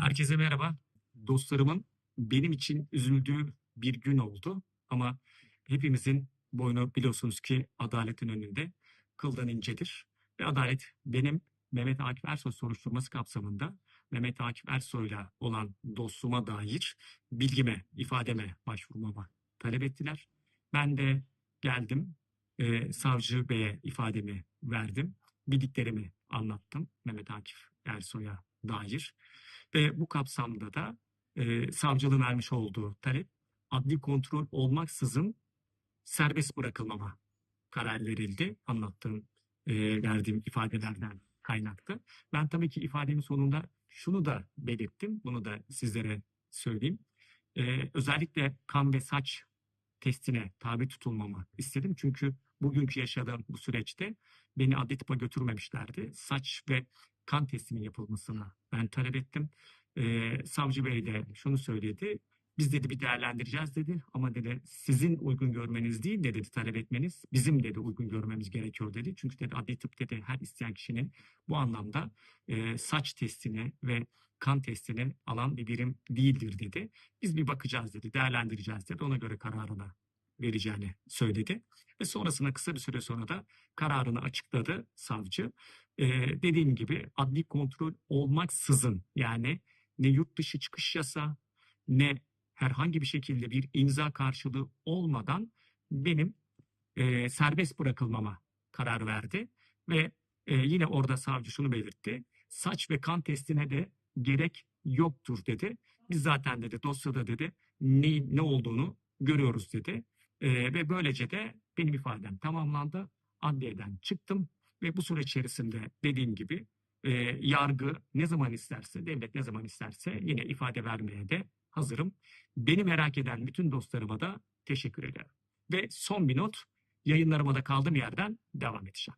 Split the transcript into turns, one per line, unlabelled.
Herkese merhaba. Dostlarımın benim için üzüldüğü bir gün oldu. Ama hepimizin boynu biliyorsunuz ki adaletin önünde kıldan incedir. Ve adalet benim Mehmet Akif Ersoy soruşturması kapsamında Mehmet Akif Ersoy'la olan dostluğuma dair bilgime, ifademe başvurmama talep ettiler. Ben de geldim, e, savcı beye ifademi verdim. Bildiklerimi anlattım Mehmet Akif Ersoy'a dair. Ve bu kapsamda da e, savcılığın vermiş olduğu talep adli kontrol olmaksızın serbest bırakılmama karar verildi. Anlattığım, e, verdiğim ifadelerden kaynaklı. Ben tabii ki ifademin sonunda şunu da belirttim. Bunu da sizlere söyleyeyim. E, özellikle kan ve saç testine tabi tutulmamı istedim. Çünkü bugünkü yaşadığım bu süreçte beni adli tıpa götürmemişlerdi. Saç ve kan testinin yapılmasını ben talep ettim. Ee, savcı bey de şunu söyledi. Biz dedi bir değerlendireceğiz dedi ama dedi sizin uygun görmeniz değil de dedi talep etmeniz bizim dedi uygun görmemiz gerekiyor dedi. Çünkü dedi adli tıp dedi her isteyen kişinin bu anlamda e, saç testini ve kan testini alan bir birim değildir dedi. Biz bir bakacağız dedi değerlendireceğiz dedi ona göre kararını vereceğini söyledi. Ve sonrasında kısa bir süre sonra da kararını açıkladı savcı. Ee, dediğim gibi adli kontrol olmaksızın yani ne yurt dışı çıkış yasa ne herhangi bir şekilde bir imza karşılığı olmadan benim e, serbest bırakılmama karar verdi. Ve e, yine orada savcı şunu belirtti. Saç ve kan testine de gerek yoktur dedi. Biz zaten dedi dosyada dedi ne, ne olduğunu görüyoruz dedi. E, ve böylece de benim ifadem tamamlandı. Adliyeden çıktım ve bu süreç içerisinde dediğim gibi e, yargı ne zaman isterse, devlet ne zaman isterse yine ifade vermeye de hazırım. Beni merak eden bütün dostlarıma da teşekkür ederim. Ve son bir not, yayınlarıma da kaldığım yerden devam edeceğim.